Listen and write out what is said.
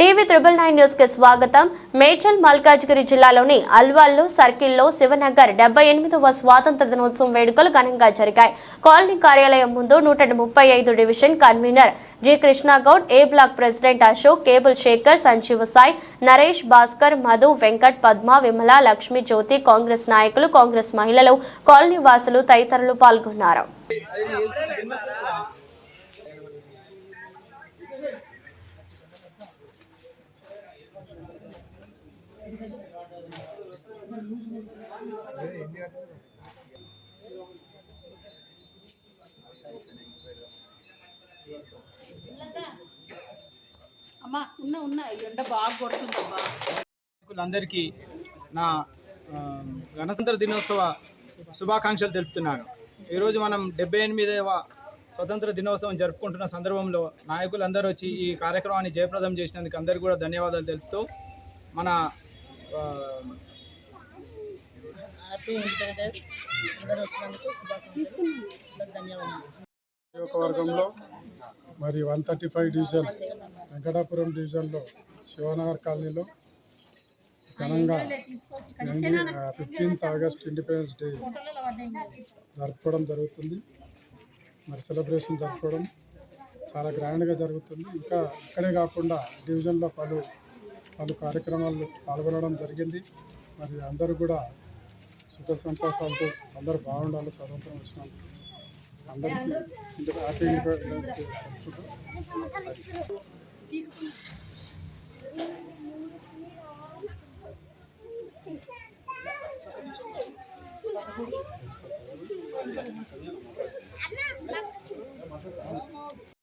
TV triple nine న్యూస్కి స్వాగతం. మేడ్చల్ మల్కాజ్గిరి జిల్లాలోని అల్వాల్లో సర్కిల్లో శివనగర్ డెబ్బై ఎనిమిదవ స్వాతంత్ర దినోత్సవం వేడుకలు ఘనంగా జరిగాయి. కాలనీ కార్యాలయం ముందు నూట ముప్పై ఐదు division convener G. Krishnagoud A block president Ashok cable Shekhar Sanjeeva Sai Naresh Bhaskar Madhu Venkat Padma Vimala Lakshmi Jyothi Congress నాయకులు కాంగ్రెస్ మహిళలు కాలనీ వాసులు తదితరులు పాల్గొన్నారు. అమ్మా ఎండ బాగా అందరికీ నా గణతంత్ర దినోత్సవ శుభాకాంక్షలు తెలుపుతున్నాను. ఈరోజు మనం డెబ్బై ఎనిమిదవ స్వతంత్ర దినోత్సవం జరుపుకుంటున్న సందర్భంలో నాయకులందరూ వచ్చి ఈ కార్యక్రమాన్ని జయప్రదం చేసినందుకు అందరికీ కూడా ధన్యవాదాలు తెలుపుతూ మన హ్యాపీ ఇండిపెండెన్స్ అందరూ వచ్చినందుకు శుభాకాంక్షలు. ధన్యవాదాలు. నియోజకవర్గంలో మరి one thirty five division Venkatapuram డివిజన్లో శివనగర్ కాలనీలో ఘనంగా ఫిఫ్టీన్త్ ఆగస్ట్ ఇండిపెండెన్స్ డే జరుపుకోవడం జరుగుతుంది. మరి సెలబ్రేషన్ జరుపుకోవడం చాలా గ్రాండ్గా జరుగుతుంది. ఇంకా ఇక్కడే కాకుండా డివిజన్లో పలు పలు కార్యక్రమాలు పాల్గొనడం జరిగింది. మరి అందరూ కూడా సుఖ సంతోషాలతో అందరూ బాగుండాలి స్వతంత్రం వచ్చినందుకు అందరికీ ఇంటి